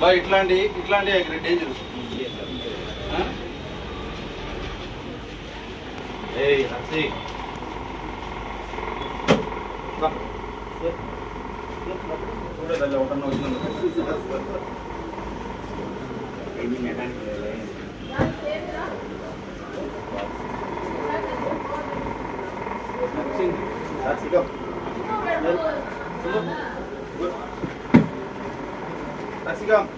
బా ఇట్లాంటి ఇట్లాంటి ఇక్కడ డేంజర్ చూడలేదు ఒకటన్నా వచ్చింది Bräutigam.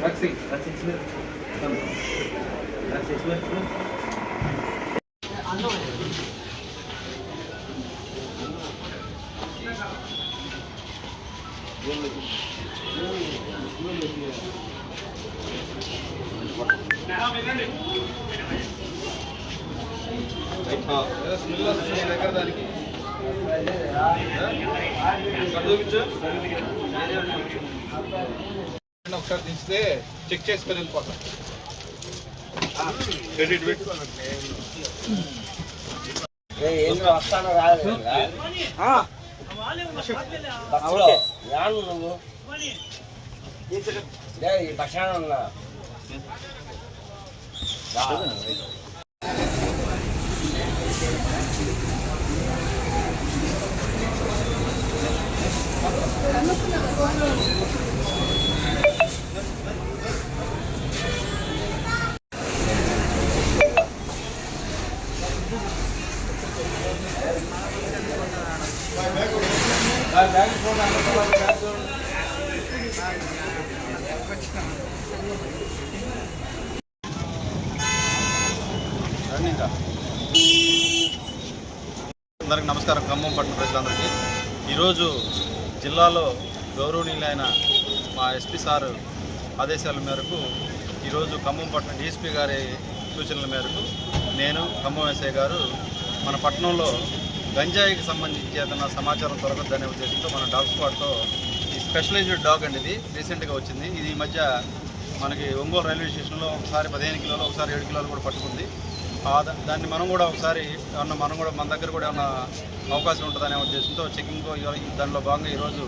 Taxi, Taxi Smith. Komm. Taxi Smith, Smith. Thank you. దగ్గర దానికి ఒకసారి దించితే చెక్ చేసుకొని వెళ్ళిపోతాం. క్రెడిట్ వస్తాను రాదు నువ్వు. ఈ బస్టాండ్ ఉన్నా. బ్యాగ్ రండి అందరికి నమస్కారం. ఖమ్మం పట్టణ ప్రజలందరికీ. ఈరోజు జిల్లాలో గౌరవనీయులైన మా ఎస్పీ సార్ ఆదేశాల మేరకు ఈరోజు ఖమ్మం పట్టణ డీఎస్పీ గారి సూచనల మేరకు నేను ఖమ్మం ఎస్ఐ గారు మన పట్టణంలో గంజాయికి సంబంధించి ఏదైనా సమాచారం దొరకద్దనే ఉద్దేశంతో మన డాగ్ స్క్వాడ్తో ఈ స్పెషలైజ్డ్ డాగ్ అండి ఇది. రీసెంట్గా వచ్చింది. ఇది ఈ మధ్య మనకి ఒంగోలు రైల్వే స్టేషన్లో ఒకసారి పదిహేను కిలోలు ఒకసారి ఏడు కిలోలు కూడా పట్టుకుంది. దాన్ని మనం కూడా ఒకసారి ఏమన్నా మనం కూడా మన దగ్గర కూడా ఏమన్నా అవకాశం ఉంటుందనే ఉద్దేశంతో చెకింగ్ దానిలో భాగంగా ఈరోజు